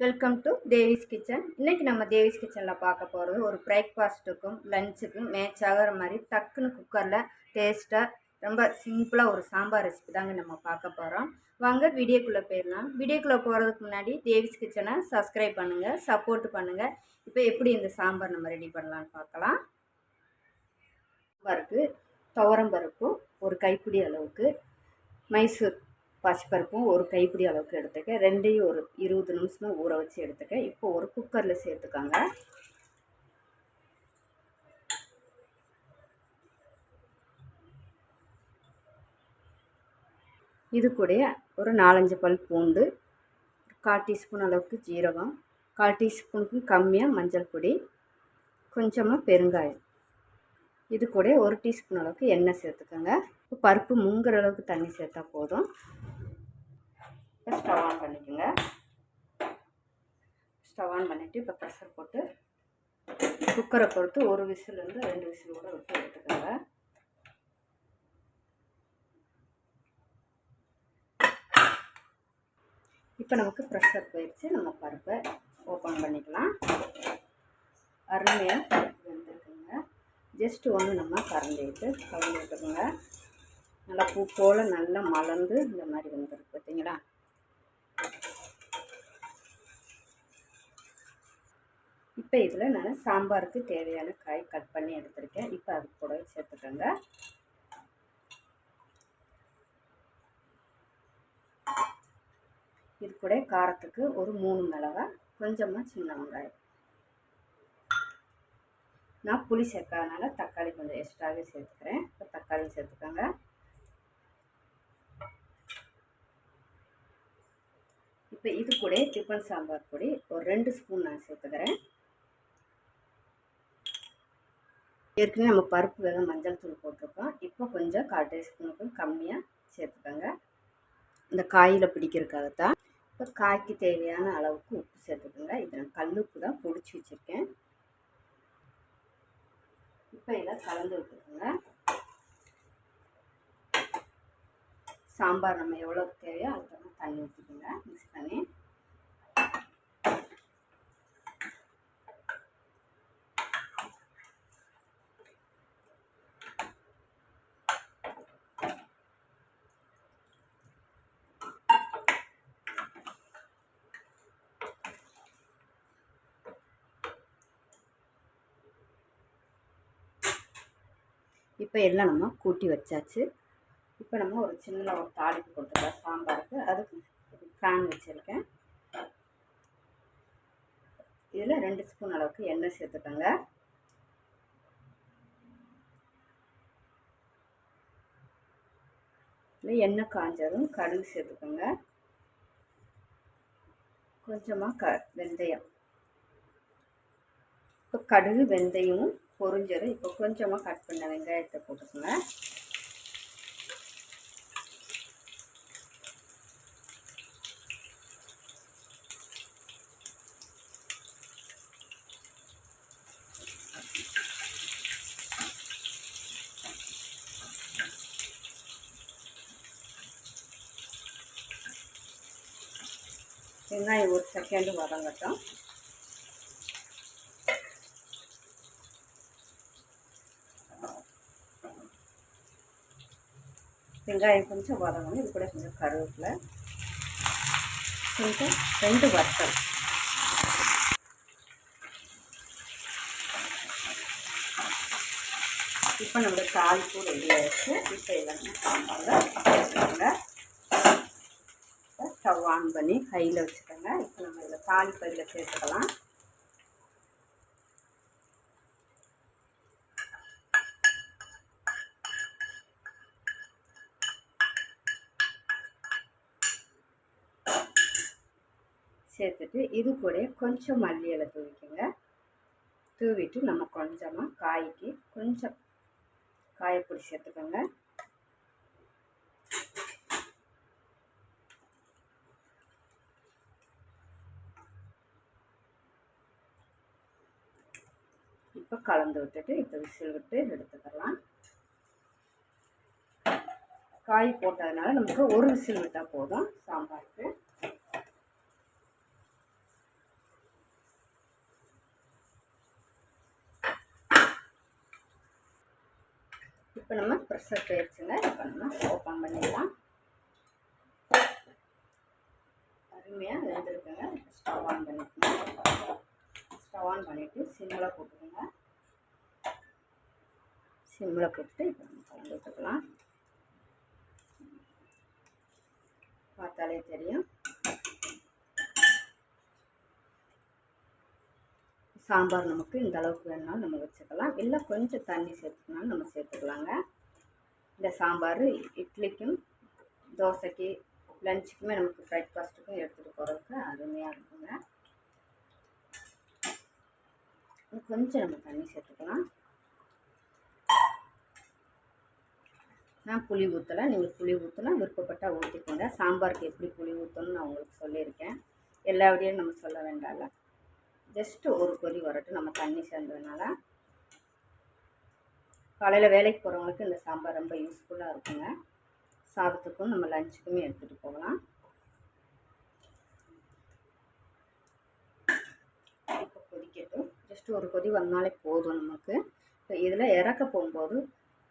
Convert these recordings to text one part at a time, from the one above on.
Welcome to Devi's kitchen இன்றைக்கி நம்ம தேவிஸ் கிச்சனில் பார்க்க போகிறது ஒரு பிரேக்ஃபாஸ்ட்டுக்கும் லஞ்சுக்கும் மேட்ச் ஆகிற மாதிரி டக்குன்னு குக்கரில் டேஸ்ட்டாக ரொம்ப சிம்பிளாக ஒரு சாம்பார் ரெசிபி தாங்க நம்ம பார்க்க போகிறோம் வாங்க வீடியோக்குள்ளே போயிடலாம். வீடியோக்குள்ளே போகிறதுக்கு முன்னாடி தேவிஸ் கிச்சனை சப்ஸ்கிரைப் பண்ணுங்கள் சப்போர்ட் பண்ணுங்கள் இப்போ எப்படி இந்த சாம்பார் நம்ம ரெடி பண்ணலான்னு பார்க்கலாம். சாம்பாருக்கு துவரம்பருப்பும் ஒரு கைப்பிடி அளவுக்கு மைசூர் பசிப்பருப்பும் ஒரு கைப்பிடி அளவுக்கு எடுத்துக்க ரெண்டையும் ஒரு இருபது நிமிஷமாக ஊற வச்சு எடுத்துக்க. இப்போ ஒரு குக்கரில் சேர்த்துக்காங்க. இது கூட ஒரு நாலஞ்சு பல் பூண்டு கால் டீஸ்பூன் அளவுக்கு ஜீரகம் கால் டீஸ்பூனுக்கும் கம்மியாக மஞ்சள் பொடி கொஞ்சமாக பெருங்காயம். இது கூட ஒரு டீஸ்பூன் அளவுக்கு எண்ணெய் சேர்த்துக்கோங்க. இப்போ பருப்பு முங்குற அளவுக்கு தண்ணி சேர்த்தா போதும். இப்போ ஸ்டவ் ஆன் பண்ணிக்கோங்க. ஸ்டவ் ஆன் பண்ணிவிட்டு இப்போ ப்ரெஷர் போட்டு குக்கரை பொறுத்து ஒரு விசிலேருந்து ரெண்டு விசில் கூட விட்டு எடுத்துக்கோங்க. இப்போ நமக்கு ப்ரெஷர் போயிடுச்சு. நம்ம பருப்பை ஓப்பன் பண்ணிக்கலாம். அருமையாக ஜஸ்ட்டு ஒன்று நம்ம கரண்டி விட்டு கலந்து விட்டுருங்க நல்லா பூ போல் நல்லா மலர்ந்து இந்த மாதிரி வந்துருக்கு பார்த்தீங்களா இப்போ இதில் நான் சாம்பாருக்கு தேவையான காய் கட் பண்ணி எடுத்திருக்கேன். இப்போ அது கூட சேர்த்துக்கோங்க. இது கூட காரத்துக்கு ஒரு மூணு மிளகாய் கொஞ்சமாக சின்ன வெங்காயம். நான் புளி சேர்க்காதனால தக்காளி கொஞ்சம் எக்ஸ்ட்ராவே சேர்த்துக்கிறேன். இப்போ தக்காளி சேர்த்துக்கோங்க. இப்போ இது கூட டிஃபன் சாம்பார் பொடி ஒரு ரெண்டு ஸ்பூன் நான் சேர்த்துக்கிறேன். ஏற்கனவே நம்ம பருப்பு வேக மஞ்சள் தூள் போட்டிருக்கோம். இப்போ கொஞ்சம் கால் டீஸ்பூனுக்கும் கம்மியாக சேர்த்துக்கோங்க. இந்த காயில் பிடிக்கிறதுக்காகத்தான். இப்போ காய்க்கு தேவையான அளவுக்கு உப்பு சேர்த்துக்கோங்க. இதில் நான் கல் உப்பு தான் பொடிச்சு வச்சுருக்கேன். இப்போ இதை கலந்து விட்டுக்கோங்க. சாம்பார் நம்ம எவ்வளோ தேவையோ அதுக்கு தண்ணி ஊற்றிக்கோங்க மிக்ஸ் பண்ணி இப்போ எல்லாம் நம்ம கூட்டி வச்சாச்சு. இப்போ நம்ம ஒரு சின்ன ஒரு தாளிப்பு கொடுத்துருக்கோம் சாம்பாருக்கு. அதுக்கு ஃபேன் வச்சுருக்கேன். இதில் ரெண்டு ஸ்பூன் அளவுக்கு எண்ணெய் சேர்த்துக்கோங்க. எண்ணெய் காஞ்சதும் கடுகு சேர்த்துக்கோங்க. கொஞ்சமாக க வெந்தயம். இப்போ கடுகு வெந்தயமும் பொரிஞ்சது இப்போ கொஞ்சமாக கட் பண்ண வெங்காயத்தை போட்டுக்கோங்க. வெங்காயம் ஒரு செகண்டு வதங்கட்டும். வெங்காயம் கொஞ்சம் வதங்கணும். இது கூட கொஞ்சம் கருவேப்பிலை. கொஞ்சம் ரெண்டு வத்தல். இப்போ நம்ம தாளிப்பு ரெடி ஆகிடுச்சு இப்போ எல்லாமே சாம்பாரில் ஸ்டவ் ஆன் பண்ணி கையில் வச்சுக்கோங்க. இப்போ நம்ம இதில் தாளிப்பு இதில் சேர்த்துக்கலாம். சேர்த்துட்டு இது கூட கொஞ்சம் மல்லி இலை தூவிக்கோங்க. தூவிட்டு நம்ம கொஞ்சமாக காய்க்கு கொஞ்சம் காயப்பொடி சேர்த்துக்கோங்க. இப்போ கலந்து விட்டுட்டு இப்போ விசில் விட்டு எடுத்துக்கலாம். காய் போட்டதுனால நமக்கு ஒரு விசில் விட்டால் போதும் சாம்பாருக்கு. இப்போ நம்ம ப்ரெஷர் போயிடுச்சுங்க. இப்போ நம்ம ஓப்பன் பண்ணிடலாம். அருமையாக வெந்திருக்குங்க. ஸ்டவ் ஆன் பண்ணிக்கோங்க ஸ்டவ் ஆன் பண்ணிவிட்டு சிம்மில் போட்டுக்கோங்க. சிம்மில் போட்டு இப்போ நம்ம கலந்து விட்டுக்கலாம். பார்த்தாலே தெரியும். சாம்பார் நமக்கு இந்த அளவுக்கு வேணாலும் நம்ம வச்சுக்கலாம். இல்லை கொஞ்சம் தண்ணி சேர்த்துக்கனாலும் நம்ம சேர்த்துக்கலாங்க. இந்த சாம்பார் இட்லிக்கும் தோசைக்கு லஞ்சுக்குமே நமக்கு பிரேக்ஃபாஸ்ட்டுக்கும் எடுத்துகிட்டு போகிறதுக்கு அருமையாக இருக்குங்க. கொஞ்சம் நம்ம தண்ணி சேர்த்துக்கலாம். நான் புளி ஊற்றலை நீங்கள் புளி ஊற்றலாம் விருப்பப்பட்டால் ஊற்றிக்கோங்க சாம்பாருக்கு எப்படி புளி ஊற்றணும்னு நான் உங்களுக்கு சொல்லியிருக்கேன். எல்லா விடையும் நம்ம சொல்ல வேண்டாம்ல. ஜஸ்ட்டு ஒரு கொதி வரட்டும். நம்ம தண்ணி சேர்ந்ததுனால காலையில் வேலைக்கு போகிறவங்களுக்கு இந்த சாம்பார் ரொம்ப யூஸ்ஃபுல்லாக இருக்குங்க. சாதத்துக்கும் நம்ம லஞ்சுக்குமே எடுத்துகிட்டு போகலாம். இப்போ கொதிக்கட்டும். ஜஸ்ட்டு ஒரு கொதி வந்தாலே போதும் நமக்கு. இப்போ இதில் இறக்க போகும்போது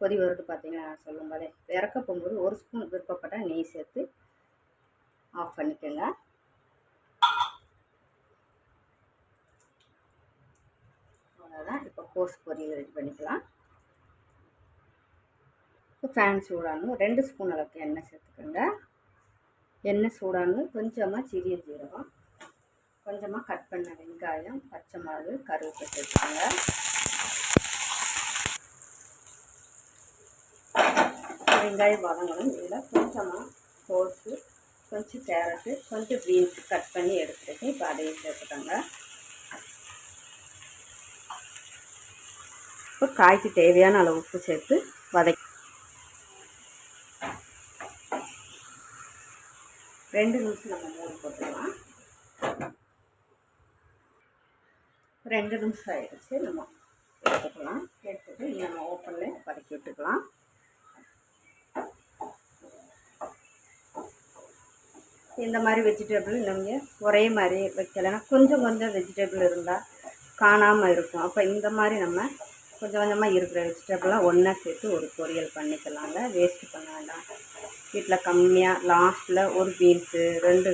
கொதி வருது பார்த்தீங்கன்னா சொல்லும்போதே இறக்க போகும்போது ஒரு ஸ்பூன் விருப்பப்பட்டால் நெய் சேர்த்து ஆஃப் பண்ணிக்கோங்க. அவ்வளோதான் இப்போ கோஸ் பொரியல் ரெடி பண்ணிக்கலாம். இப்போ ஃபேன் சூடானு ரெண்டு ஸ்பூன் அளவுக்கு எண்ணெய் சேர்த்துக்கோங்க. எண்ணெய் சூடானு கொஞ்சமாக சிறிய ஜீரகம். கொஞ்சமாக கட் பண்ண வெங்காயம் பச்சை மிளகு கருவேப்பிலை சேர்த்துக்கோங்க. வெங்காயம் வதங்கணும் இதில் கொஞ்சமாக கோஸு கொஞ்சம் கேரட்டு கொஞ்சம் பீன்ஸ் கட் பண்ணி எடுத்துருக்கேன் இப்போ அதையும் சேர்த்துக்கோங்க. இப்போ காய்க்கு தேவையான அளவு உப்பு சேர்த்து வதக்கி ரெண்டு நிமிஷம் நம்ம மூடி போட்டுக்கலாம். ரெண்டு நிமிஷம் ஆயிடுச்சு நம்ம எடுத்துக்கலாம். எடுத்துட்டு நம்ம ஓப்பனில் வதக்கி விட்டுக்கலாம். இந்த மாதிரி வெஜிடபிள் நீங்கள் ஒரே மாதிரி வைக்கலைன்னா கொஞ்சம் கொஞ்சம் வெஜிடபிள் இருந்தால் காணாமல் இருக்கும். அப்போ இந்த மாதிரி நம்ம கொஞ்சம் கொஞ்சமாக இருக்கிற வெஜிடபிளாக ஒன்றா சேர்த்து ஒரு பொரியல் பண்ணிக்கலாங்க. வேஸ்ட்டு பண்ண வேண்டாம். வீட்டில் கம்மியாக லாஸ்ட்டில் ஒரு பீன்ஸு ரெண்டு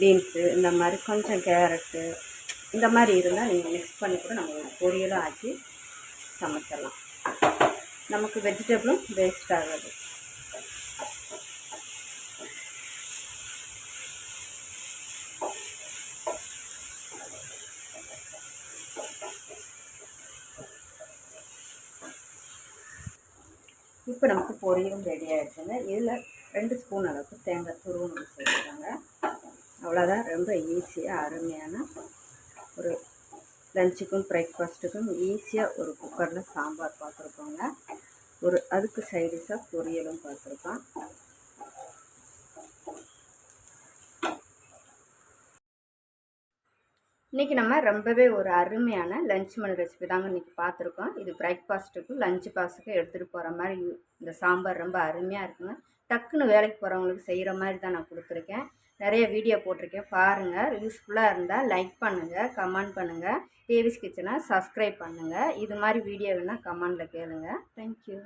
பீன்ஸு இந்த மாதிரி கொஞ்சம் கேரட்டு இந்த மாதிரி இருந்தால் நீங்கள் மிக்ஸ் பண்ணி கூட நம்ம ஒரு பொரியலும் ஆக்கி சமைச்சிடலாம் நமக்கு வெஜிடபிளும் வேஸ்ட் ஆகாது. இப்போ நமக்கு பொரியலும் ரெடி ஆகிடுச்சுங்க இதில் ரெண்டு ஸ்பூன் அளவுக்கு தேங்காய் துருவம் சேர்த்துக்கோங்க அவ்வளோதான் ரொம்ப ஈஸியாக அருமையான ஒரு லஞ்சுக்கும் பிரேக்ஃபாஸ்ட்டுக்கும் ஈஸியாக ஒரு குக்கரில் சாம்பார் பார்த்துருக்கோங்க. ஒரு அதுக்கு சைடிஷாக பொரியலும் பார்த்துருக்கோம். இன்றைக்கி நம்ம ரொம்பவே ஒரு அருமையான லஞ்ச் மணி ரெசிபி தாங்க இன்றைக்கி பார்த்துருக்கோம். இது பிரேக்ஃபாஸ்ட்டுக்கும் லஞ்ச் பாக்ஸுக்கும் எடுத்துகிட்டு போகிற மாதிரி இந்த சாம்பார் ரொம்ப அருமையாக இருக்குங்க. டக்குன்னு வேலைக்கு போகிறவங்களுக்கு செய்கிற மாதிரி தான் நான் கொடுத்துருக்கேன். நிறைய வீடியோ போட்டிருக்கேன். பாருங்கள் யூஸ்ஃபுல்லாக இருந்தால் லைக் பண்ணுங்கள் கமெண்ட் பண்ணுங்கள் தேவிஸ் கிச்சனை சப்ஸ்கிரைப் பண்ணுங்கள் இது மாதிரி வீடியோ வேணால் கமெண்டில் கேளுங்கள் தேங்க்யூ